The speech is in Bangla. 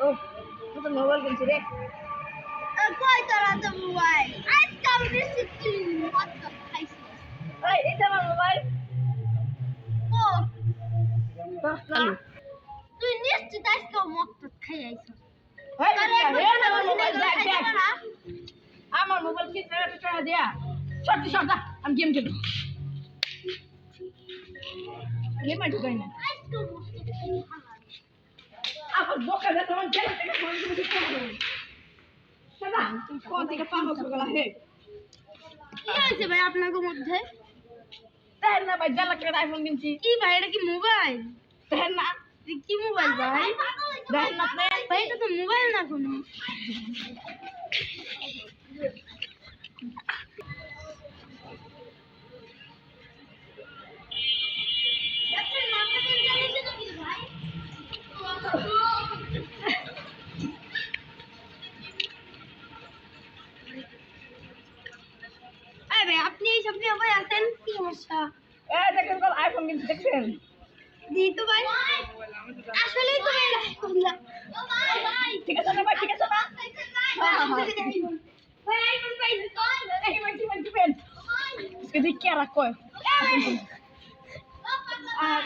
ও তো মোবাইল কিনছি রে। কই তোরা তো মোবাইল আজকে আমি মত খাইছিস? এই এটা আমার মোবাইল ও তুই নিশ্চিত আজকে মত খাই আইছিস এই আমার মোবাইল দেখ দেখ। আমার মোবাইল কি দেয়া সত্যি সত্যি আমি গেম খেলব। গেম ঢুকাই না। দে তোমার জেলা থেকে ফোন করে দিতে হবে দাদা কোন থেকে পাগল হয়ে গেল? হে। কি হয়েছে ভাই আপনার মধ্যে? তাই না ভাই জেলা থেকে আইফোন কিনছি। কি ভাই এটা কি মোবাইল তাই না। কি মোবাইল ভাই? দেখেন না ভাই এটা তো মোবাইল না কোনো। ভাই আপনি এই সব নিয়ে ভাই আছেন কি সমস্যা এ দেখেন কল আইফোন কিনছি দেখছেন দি তো ভাই। আসলেই তো ভাই করলাম ঠিক আছে না ভাই ঠিক আছে না? ভাই আইফোন পাইছি এই ভাই। দিবেন দিবেন আজকে দেখি আর কয় আর